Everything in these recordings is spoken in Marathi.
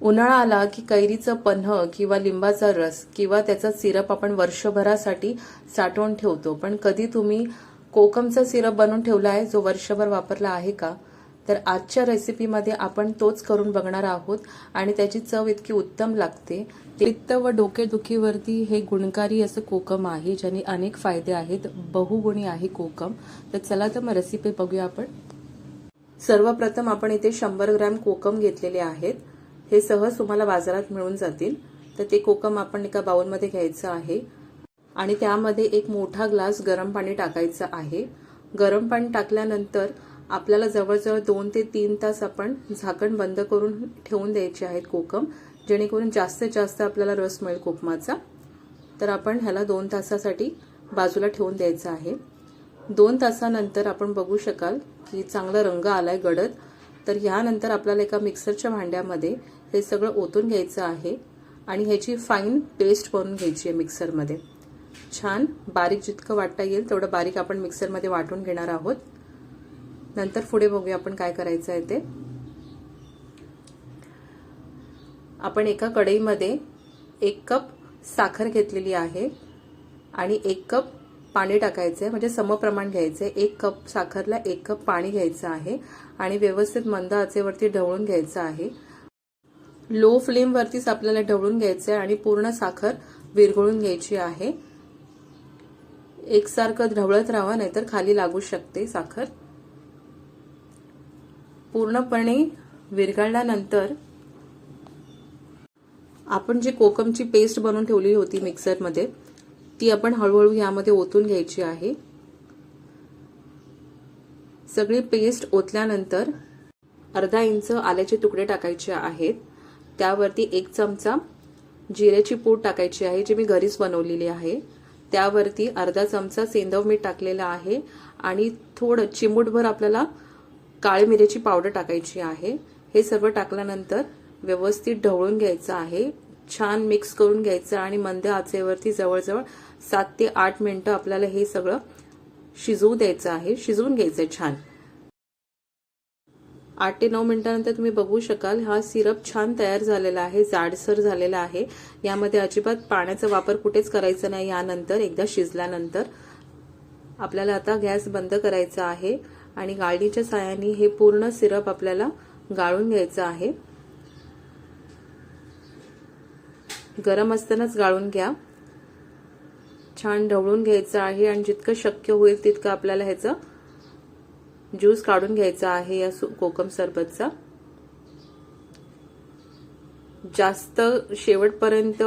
उन्हाळा आला की कैरीचं पन्ह किंवा लिंबाचा रस किंवा त्याचा सिरप आपण वर्षभरासाठी साठवून ठेवतो. पण कधी तुम्ही कोकमचा सिरप बनवून ठेवला आहे जो वर्षभर वापरला आहे का? तर आजच्या रेसिपीमध्ये आपण तोच करून बघणार आहोत आणि त्याची चव इतकी उत्तम लागते. पित्त व डोकेदुखीवरती हे गुणकारी असं कोकम आहे ज्याने अनेक फायदे आहेत. बहुगुणी आहे कोकम. तर चला तर मग रेसिपी बघूया आपण. सर्वप्रथम आपण इथे शंभर ग्रॅम कोकम घेतलेले आहेत. हे सहज तुम्हाला बाजारात मिळून जातील. तर ते कोकम आपण एका बाउलमध्ये घ्यायचं आहे. आणि त्यामध्ये एक मोठा ग्लास गरम पाणी टाकायचं आहे. गरम पाणी टाकल्यानंतर आपल्याला जवळजवळ दोन ते तीन तास आपण झाकण बंद करून ठेवून द्यायचे आहेत कोकम. जेणेकरून जास्तीत जास्त आपल्याला रस मिळेल कोकमाचा. तर आपण ह्याला दोन तासासाठी बाजूला ठेवून द्यायचं आहे. दोन तासानंतर आपण बघू शकाल की चांगला रंग आलाय गडद. तर ह्यानंतर आपल्याला एका मिक्सरच्या भांड्यामध्ये हे सगळं ओतून घ्यायचं आहे आणि ह्याची फाईन पेस्ट बनवून घ्यायची आहे मिक्सरमध्ये छान बारीक जितकं वाटता येईल तेवढं बारीक आपण मिक्सरमध्ये वाटून घेणार आहोत. नंतर पुढे बघूया आपण काय करायचं आहे ते. आपण एका कढईमध्ये एक कप साखर घेतलेली आहे आणि एक कप पाणी टाकायचं आहे म्हणजे समप्रमाण घ्यायचं आहे एक कप साखरला एक कप पाणी घ्यायचं आहे आणि व्यवस्थित मंद आचेवरती ढवळून घ्यायचं आहे. लो फ्लेमवरतीच आपल्याला ढवळून घ्यायचं आहे आणि पूर्ण साखर विरघळून घ्यायची आहे. एकसारखं ढवळत राहावं नाहीतर खाली लागू शकते साखर. पूर्णपणे विरघळल्यानंतर आपण जी कोकमची पेस्ट बनवून ठेवली होती मिक्सरमध्ये ती आपण हळूहळू यामध्ये ओतून घ्यायची आहे. सगळी पेस्ट ओतल्यानंतर अर्धा इंच आल्याचे तुकडे टाकायचे आहेत. त्यावरती एक चमचा जिऱ्याची पूड टाकायची आहे जी मी घरीच बनवलेली आहे. त्यावरती अर्धा चमचा सेंदव मीठ टाकलेला आहे आणि थोडं चिमूटभर आपल्याला काळी मिऱ्याची पावडर टाकायची आहे. हे सर्व टाकल्यानंतर व्यवस्थित ढवळून घ्यायचं आहे. छान मिक्स करून घ्यायचं आणि मंद आचेवरती जवळजवळ सात ते आठ मिनिटं आपल्याला हे सगळं शिजवू द्यायचं आहे. शिजवून घ्यायचं आहे छान. आठ ते नऊ मिनिटानंतर तुम्ही बघू शकाल हा सिरप छान तयार झालेला आहे जाडसर झालेला आहे. यामध्ये अजिबात पाण्याचा वापर कुठेच करायचा नाही. यानंतर एकदा शिजल्यानंतर आपल्याला आता गॅस बंद करायचा आहे आणि गाळणीच्या साह्याने हे पूर्ण सिरप आपल्याला गाळून घ्यायचं आहे. गरम असतानाच गाळून घ्या. छान ढवळून घ्यायचं आहे आणि जितकं शक्य होईल तितकं आपल्याला ह्याचं ज्यूस काढून घ्यायचा आहे या कोकम सरबतचा. जास्त शेवटपर्यंत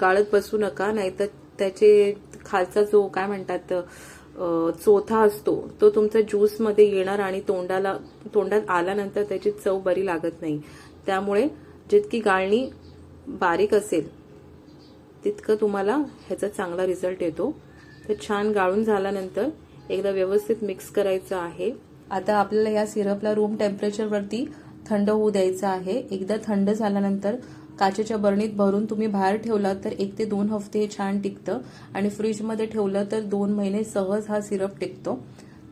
गाळत बसू नका नाहीतर त्याचे खालचा जो काय म्हणतात चोथा असतो तो तुमचा ज्यूसमध्ये येणार आणि तोंडाला तोंडात आल्यानंतर त्याची चव बरी लागत नाही. त्यामुळे जितकी गाळणी बारीक असेल तितकं तुम्हाला ह्याचा चांगला रिझल्ट येतो. तर छान गाळून झाल्यानंतर एकदा व्यवस्थित मिक्स करायचं आहे. आता आपल्याला या सिरपला रूम टेम्परेचरवरती थंड होऊ द्यायचं आहे. एकदा थंड झाल्यानंतर काचेच्या बरणीत भरून तुम्ही बाहेर ठेवला तर एक ते दोन हफ्ते हे छान टिकतं. आणि फ्रीजमध्ये ठेवलं तर दोन महिने सहज हा सिरप टिकतो.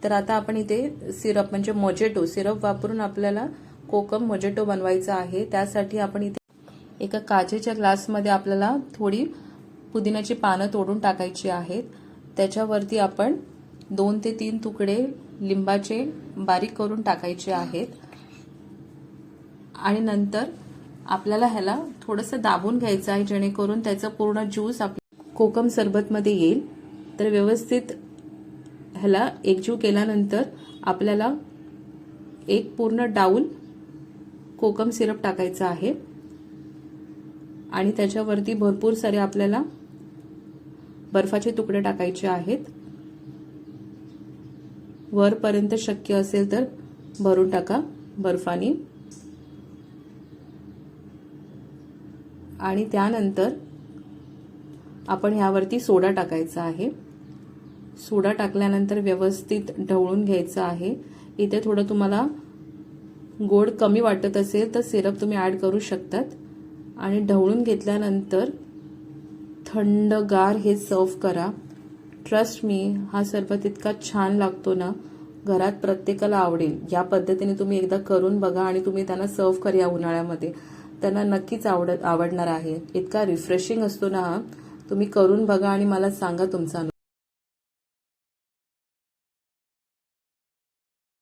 तर आता आपण इथे सिरप म्हणजे मोजेटो सिरप वापरून आपल्याला कोकम मोजेटो बनवायचा आहे. त्यासाठी आपण इथे एका काचेच्या ग्लासमध्ये आपल्याला थोडी पुदिन्याची पानं तोडून टाकायची आहेत. त्याच्यावरती आपण दोन ते तीन तुकडे लिंबाचे बारीक करून टाकायचे आहेत. आणि नंतर आपल्याला ह्याला थोडंसं दाबून घ्यायचं आहे जेणेकरून त्याचा पूर्ण ज्यूस आपल्या कोकम सरबतमध्ये येईल. तर व्यवस्थित ह्याला एकजीव केल्यानंतर आपल्याला एक पूर्ण डाऊल कोकम सिरप टाकायचं आहे. आणि त्याच्यावरती भरपूर सारे आपल्याला बर्फाचे तुकडे टाकायचे आहेत. वरपर्यंत शक्य असेल तर भरून टाका बर्फाने. आणि त्यानंतर आपण ह्यावरती सोडा टाकायचा आहे. सोडा टाकल्यानंतर व्यवस्थित ढवळून घ्यायचं आहे. इथे थोडं तुम्हाला गोड कमी वाटत असेल तर सिरप तुम्ही ॲड करू शकतात. आणि ढवळून घेतल्यानंतर थंडगार हे सर्व करा. ट्रस्ट मी हा सरबत इतका छान लागतो ना. घरात प्रत्येकाला आवडेल. या पद्धतीने तुम्ही एकदा करून बघा आणि तुम्ही त्यांना सर्व करा उन्हाळ्यामध्ये. त्यांना नक्कीच आवड आवडणार आहे. इतका रिफ्रेशिंग असतो ना हा. तुम्ही करून बघा आणि मला सांगा तुमचा अनुभव.